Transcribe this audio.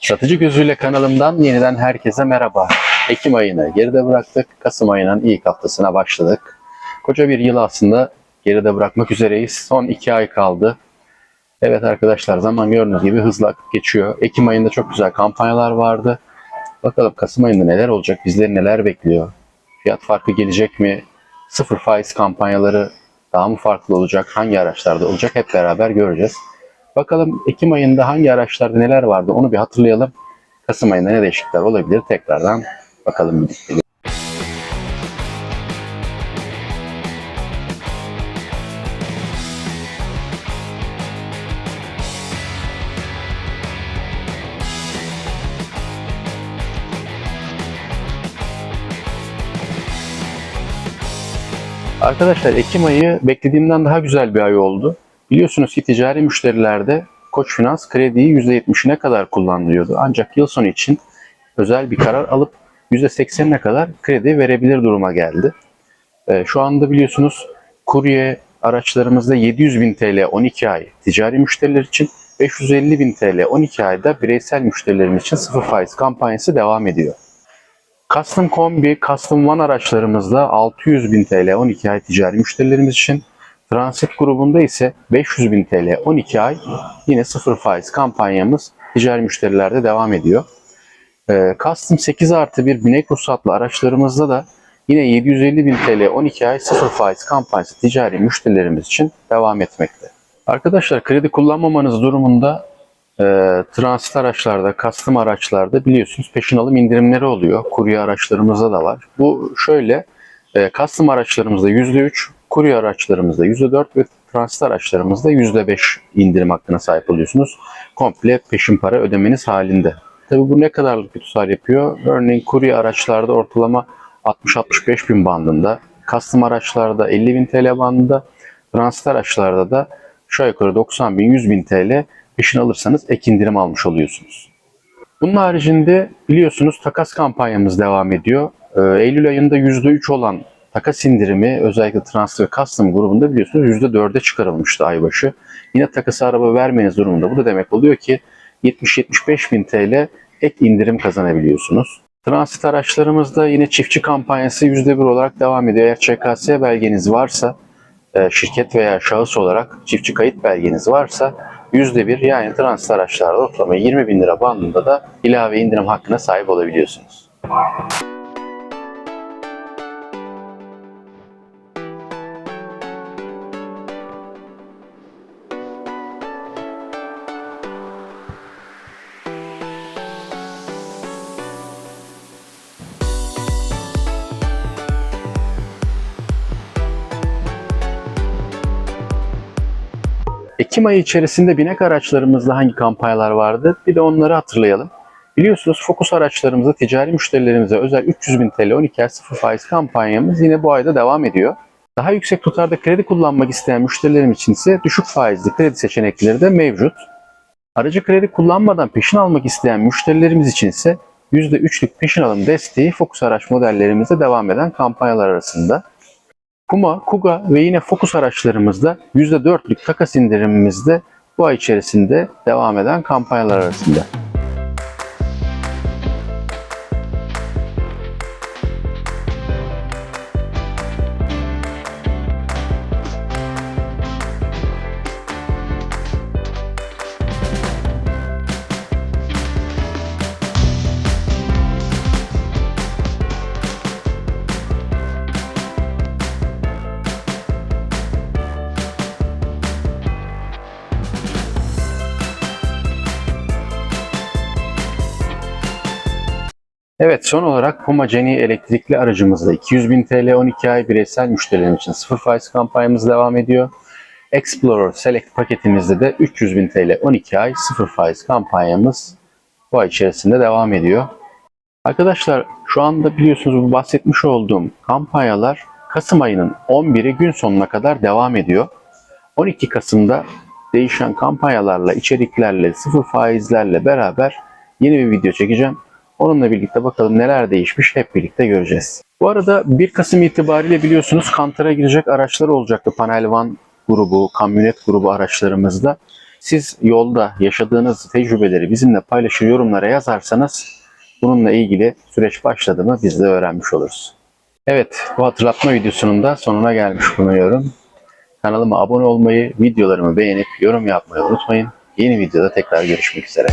Satıcı Gözüyle kanalımdan yeniden herkese merhaba. Ekim ayını geride bıraktık. Kasım ayının ilk haftasına başladık. Koca bir yıl aslında geride bırakmak üzereyiz. Son iki ay kaldı. Evet arkadaşlar zaman gördüğünüz gibi hızla geçiyor. Ekim ayında çok güzel kampanyalar vardı. Bakalım Kasım ayında neler olacak, bizleri neler bekliyor? Fiyat farkı gelecek mi? Sıfır faiz kampanyaları daha mı farklı olacak? Hangi araçlarda olacak? Hep beraber göreceğiz. Bakalım Ekim ayında hangi araçlarda neler vardı onu bir hatırlayalım. Kasım ayında ne değişiklikler olabilir tekrardan bakalım birlikte. Arkadaşlar Ekim ayı beklediğimden daha güzel bir ay oldu. Biliyorsunuz ki ticari müşterilerde Koç Finans krediyi %70'ine kadar kullanılıyordu. Ancak yıl sonu için özel bir karar alıp %80'ine kadar kredi verebilir duruma geldi. Ee, Şu anda biliyorsunuz kurye araçlarımızda 700 bin TL 12 ay ticari müşteriler için 550 bin TL 12 ayda bireysel müşterilerimiz için sıfır faiz kampanyası devam ediyor. Custom Kombi, Custom One araçlarımızda 600 bin TL 12 ay ticari müşterilerimiz için, Transit grubunda ise 500 bin TL 12 ay yine sıfır faiz kampanyamız ticari müşterilerde devam ediyor. Ee, Custom 8 artı 1 binek ruhsatlı araçlarımızda da yine 750 bin TL 12 ay sıfır faiz kampanyası ticari müşterilerimiz için devam etmekte. Arkadaşlar kredi kullanmamanız durumunda e, transit araçlarda, custom araçlarda biliyorsunuz peşin alım indirimleri oluyor. Kurye araçlarımızda da var. Bu şöyle, e, custom araçlarımızda %3, kurye araçlarımızda %4 ve transit araçlarımızda %5 indirim hakkına sahip oluyorsunuz. Komple peşin para ödemeniz halinde. Tabi bu ne kadarlık bir tutar yapıyor? Örneğin kurye araçlarda ortalama 60-65 bin bandında, custom araçlarda 50 bin TL bandında, transit araçlarda da aşağı yukarı 90 bin 100 bin TL peşin alırsanız ek indirim almış oluyorsunuz. Bunun haricinde biliyorsunuz takas kampanyamız devam ediyor. Ee, Eylül ayında %3 olan takas indirimi özellikle Transit ve Custom grubunda biliyorsunuz %4'e çıkarılmıştı aybaşı. Yine takası araba vermeniz durumunda bu da demek oluyor ki 70-75 bin TL ek indirim kazanabiliyorsunuz. Transit araçlarımızda yine çiftçi kampanyası %1 olarak devam ediyor. Eğer ÇKS belgeniz varsa e, şirket veya şahıs olarak çiftçi kayıt belgeniz varsa %1 yani transit araçlarda ortalama 20 bin lira bandında da ilave indirim hakkına sahip olabiliyorsunuz. Ekim ayı içerisinde binek araçlarımızda hangi kampanyalar vardı? Bir de onları hatırlayalım. Biliyorsunuz Focus araçlarımızda ticari müşterilerimize özel 300 bin TL 12 ay sıfır faiz kampanyamız yine bu ayda devam ediyor. Daha yüksek tutarda kredi kullanmak isteyen müşterilerim için ise düşük faizli kredi seçenekleri de mevcut. Aracı kredi kullanmadan peşin almak isteyen müşterilerimiz için ise %3'lük peşin alım desteği Focus araç modellerimizde devam eden kampanyalar arasında. Puma, Kuga ve yine Focus araçlarımızda %4'lük takas indirimimizde bu ay içerisinde devam eden kampanyalar arasında. Evet son olarak Puma Genie elektrikli aracımızda 200 bin TL 12 ay bireysel müşterilerim için sıfır faiz kampanyamız devam ediyor. Explorer Select paketimizde de 300 bin TL 12 ay sıfır faiz kampanyamız bu ay içerisinde devam ediyor. Arkadaşlar şu anda biliyorsunuz bu bahsetmiş olduğum kampanyalar Kasım ayının 11'i gün sonuna kadar devam ediyor. 12 Kasım'da değişen kampanyalarla, içeriklerle, sıfır faizlerle beraber yeni bir video çekeceğim. Onunla birlikte bakalım neler değişmiş hep birlikte göreceğiz. Bu arada 1 Kasım itibariyle biliyorsunuz kantara girecek araçlar olacaktı. Panel Van grubu, kamyonet grubu araçlarımızda. Siz yolda yaşadığınız tecrübeleri bizimle paylaşır yorumlara yazarsanız bununla ilgili süreç başladı mı biz de öğrenmiş oluruz. Evet bu hatırlatma videosunun da sonuna gelmiş bulunuyorum. Kanalıma abone olmayı, videolarımı beğenip yorum yapmayı unutmayın. Yeni videoda tekrar görüşmek üzere.